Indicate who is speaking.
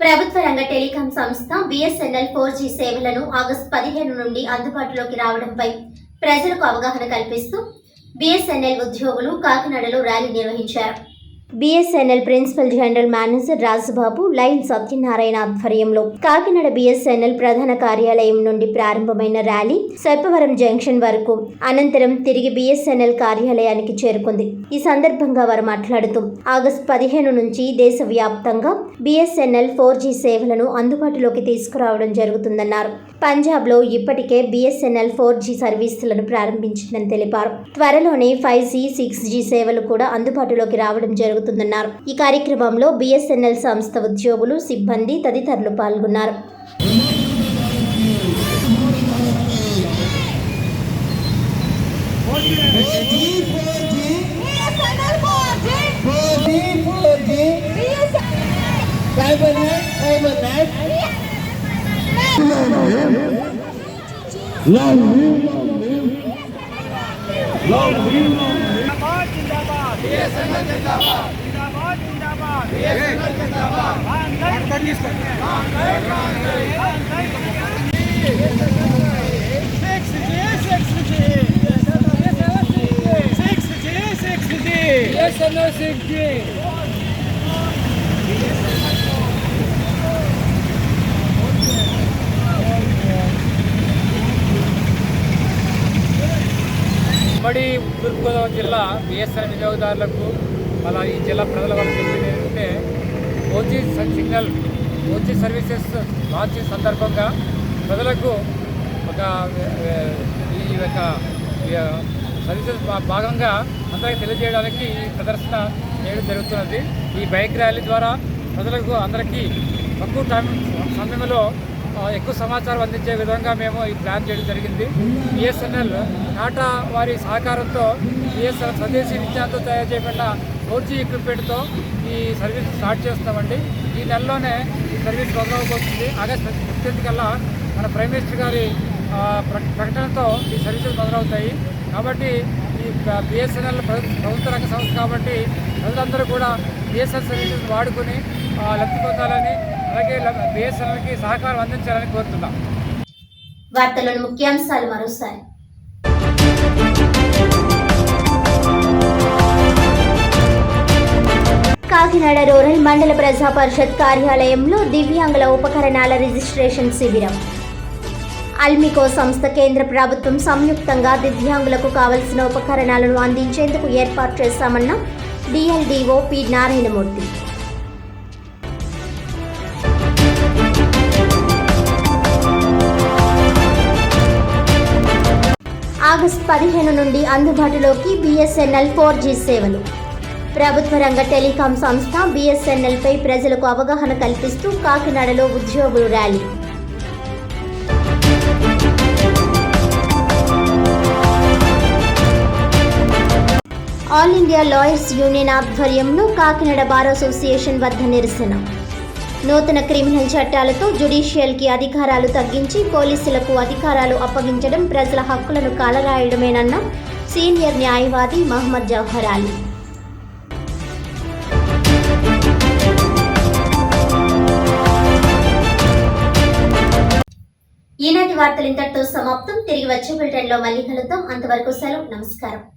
Speaker 1: ప్రభుత్వ రంగ టెలికాం సంస్థ బిఎస్ఎన్ఎల్ ఫోర్ జీ సేవలను ఆగస్టు పదిహేను నుండి అందుబాటులోకి రావడంపై ప్రజలకు అవగాహన కల్పిస్తూ బిఎస్ఎన్ఎల్ ఉద్యోగులు కాకినాడలో ర్యాలీ నిర్వహించారు. BSNL principal general manager Rajubabu line Satyanarayana ఆధ్వర్యంలో కాకినాడ బీఎస్ఎన్ఎల్ ప్రధాన కార్యాలయం నుండి ప్రారంభమైన ర్యాలీ సర్పవరం జంక్షన్ వరకు అనంతరం తిరిగి బీఎస్ఎన్ఎల్ కార్యాలయానికి చేరుకుంది. ఈ సందర్భంగా వారు మాట్లాడుతూ ఆగస్టు పదిహేను నుంచి దేశవ్యాప్తంగా బిఎస్ఎన్ఎల్ ఫోర్ జీ సేవలను అందుబాటులోకి తీసుకురావడం జరుగుతుందన్నారు. పంజాబ్లో ఇప్పటికే బీఎస్ఎన్ఎల్ ఫోర్ జీ సర్వీసులను ప్రారంభించిందని తెలిపారు. త్వరలోనే ఫైవ్ జీ సిక్స్ జీ సేవలు కూడా అందుబాటులోకి రావడం జరుగుతుందన్నారు ఈ కార్యక్రమంలో బిఎస్ఎన్ఎల్ సంస్థ ఉద్యోగులు సిబ్బంది తదితరులు పాల్గొన్నారు
Speaker 2: Love you, love you, love you. Yes, I know, Six G. ఉమ్మడి తూర్పుగోదావరి జిల్లా బిఎస్ఎన్ వినియోగదారులకు అలా ఈ జిల్లా ప్రజల వరకు చెప్పింది ఏంటంటే OG signal OG services launch సందర్భంగా ప్రజలకు ఒక ఈ యొక్క సర్వీసెస్ భాగంగా అందరికీ తెలియజేయడానికి ఈ ప్రదర్శన చేయడం జరుగుతున్నది. ఈ బైక్ ర్యాలీ ద్వారా ప్రజలకు అందరికీ తక్కువ టైం సమయంలో ఎక్కువ సమాచారం అందించే విధంగా మేము ఈ ప్లాన్ చేయడం జరిగింది. బిఎస్ఎన్ఎల్ టాటా వారి సహకారంతో బిఎస్ఎన్ఎల్ స్వదేశీ విజ్ఞానంతో తయారు చేయబడిన ఫోర్ జీ ఎక్విప్మెంట్తో ఈ సర్వీస్ స్టార్ట్ చేస్తామండి. ఈ నెలలోనే ఈ సర్వీస్ మొదలవబోతుంది. ఆగస్ట్ ఫిఫ్టీన్త్ కల్లా మన ప్రైమ్ మినిస్టర్ గారి ప్ర- ప్రకటనతో ఈ సర్వీసులు మొదలవుతాయి. కాబట్టి ఈ బిఎస్ఎన్ఎల్ ప్రభుత్వ రంగ సంస్థ కాబట్టి ప్రజలందరూ కూడా బిఎస్ఎన్ఎల్ సర్వీసెస్ వాడుకొని లబ్ధి పొందాలని అలాగే బిఎస్ఎన్ఎల్కి సహకారం అందించాలని కోరుతున్నాం.
Speaker 1: వార్తలను ముఖ్యాంశాలు మరోసారి. కాకినాడ రూరల్ మండల ప్రజా పరిషత్ కార్యాలయంలో దివ్యాంగుల ఉపకరణాల రిజిస్ట్రేషన్ శిబిరం. అల్మికో సంస్థ కేంద్ర ప్రభుత్వం సంయుక్తంగా దివ్యాంగులకు కావలసిన ఉపకరణాలను అందించేందుకు ఏర్పాటు చేశామన్న డిఎల్డిఓ పి. నారాయణమూర్తి. ఆగస్టు పదిహేను నుండి అందుబాటులోకి బిఎస్ఎన్ఎల్ ఫోర్ జీ సేవలు. ప్రభుత్వ రంగ టెలికాం సంస్థ బీఎస్ఎన్ఎల్పై ప్రజలకు అవగాహన కల్పిస్తూ కాకినాడలో ఉద్యోగులు rally. All India lawyers union ఆధ్వర్యంలో కాకినాడ బార్ అసోసియేషన్ వద్ద నిరసన. నూతన క్రిమినల్ చట్టాలతో జుడిషియల్కి అధికారాలు తగ్గించి పోలీసులకు అధికారాలు అప్పగించడం ప్రజల హక్కులను కాలరాయడమేనన్న సీనియర్ న్యాయవాది మహమ్మద్ జవహర్ అలీ ఈనాటి వార్తలు ఇంతటితో సమాప్తం. తిరిగి వచ్చే బులెటిన్లో మళ్ళీ కలుద్దాం. అంతవరకు సెలవు. నమస్కారం.